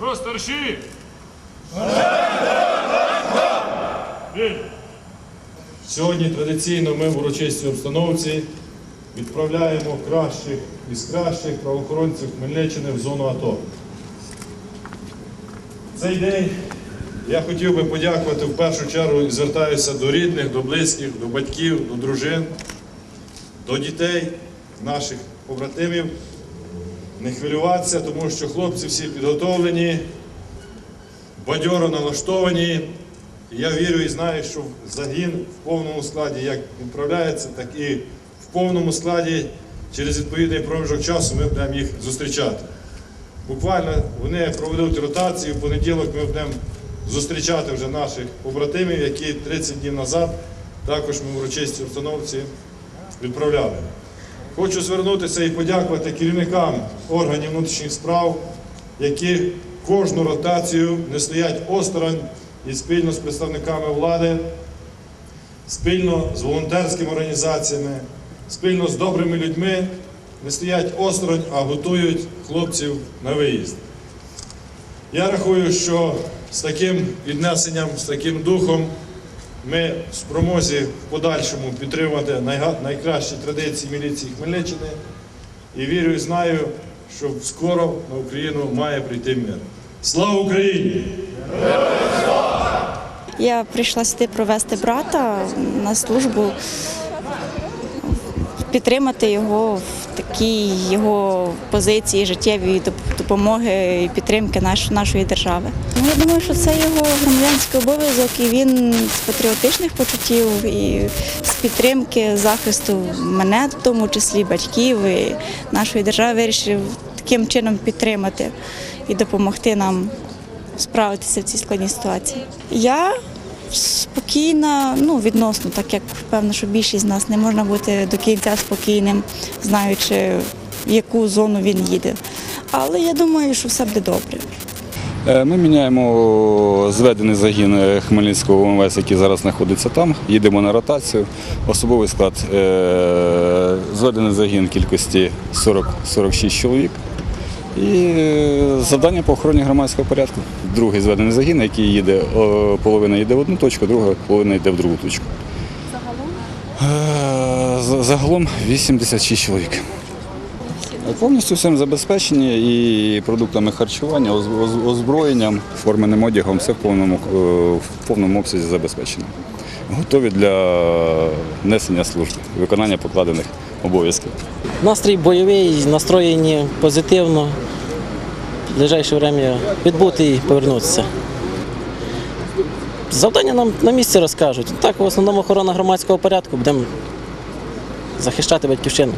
Розтарші! Вільно. Сьогодні традиційно ми в урочистій обстановці відправляємо кращих із кращих правоохоронців Хмельниччини в зону АТО. Цей день я хотів би подякувати в першу чергу і звертаюся до рідних, до близьких, до батьків, до дружин, до дітей, наших побратимів. Не хвилюватися, тому що хлопці всі підготовлені, бадьоро налаштовані. Я вірю і знаю, що загін в повному складі як відправляється, так і в повному складі через відповідний проміжок часу ми будемо їх зустрічати. Буквально вони проведуть ротацію, в понеділок ми будемо зустрічати вже наших побратимів, які 30 днів назад також ми в урочистій обстановці відправляли. Хочу звернутися і подякувати керівникам органів внутрішніх справ, які кожну ротацію не стоять осторонь і спільно з представниками влади, спільно з волонтерськими організаціями, спільно з добрими людьми не стоять осторонь, а готують хлопців на виїзд. Я рахую, що з таким піднесенням, з таким духом ми спромозі в подальшому підтримати найкращі традиції міліції Хмельниччини і вірю і знаю, що скоро на Україну має прийти мир. Слава Україні! Я прийшла сюди провести брата на службу, підтримати його в такій його позиції життєвої доп- допомоги і підтримки нашої держави. Ну, я думаю, що це його громадянський обов'язок, і він з патріотичних почуттів і з підтримки захисту мене, в тому числі батьків і нашої держави, вирішив таким чином підтримати і допомогти нам справитися в цій складній ситуації. Я спокійна, ну відносно, так як певно, що більшість з нас не можна бути до кінця спокійним, знаючи, в яку зону він їде. Але я думаю, що все буде добре. Е, Ми міняємо зведений загін е, Хмельницького ОМВС, який зараз знаходиться там. Їдемо на ротацію. Особовий склад е, зведений загін кількості 40-46 чоловік. І е, завдання по охороні громадського порядку. Другий зведений загін, який їде, половина йде в одну точку, друга половина йде в другу точку. Загалом? Загалом 86 чоловік. Повністю всім забезпечені і продуктами харчування, оз- оз- озброєнням, форменим одягом, все в повному, е, в повному обсязі забезпечено. Готові для несення служби, виконання покладених обов'язків. Настрій бойовий, настроєні позитивно. В ближайше время відбути і повернутися. Завдання нам на місці розкажуть. Так, в основному охорона громадського порядку будемо захищати батьківщину.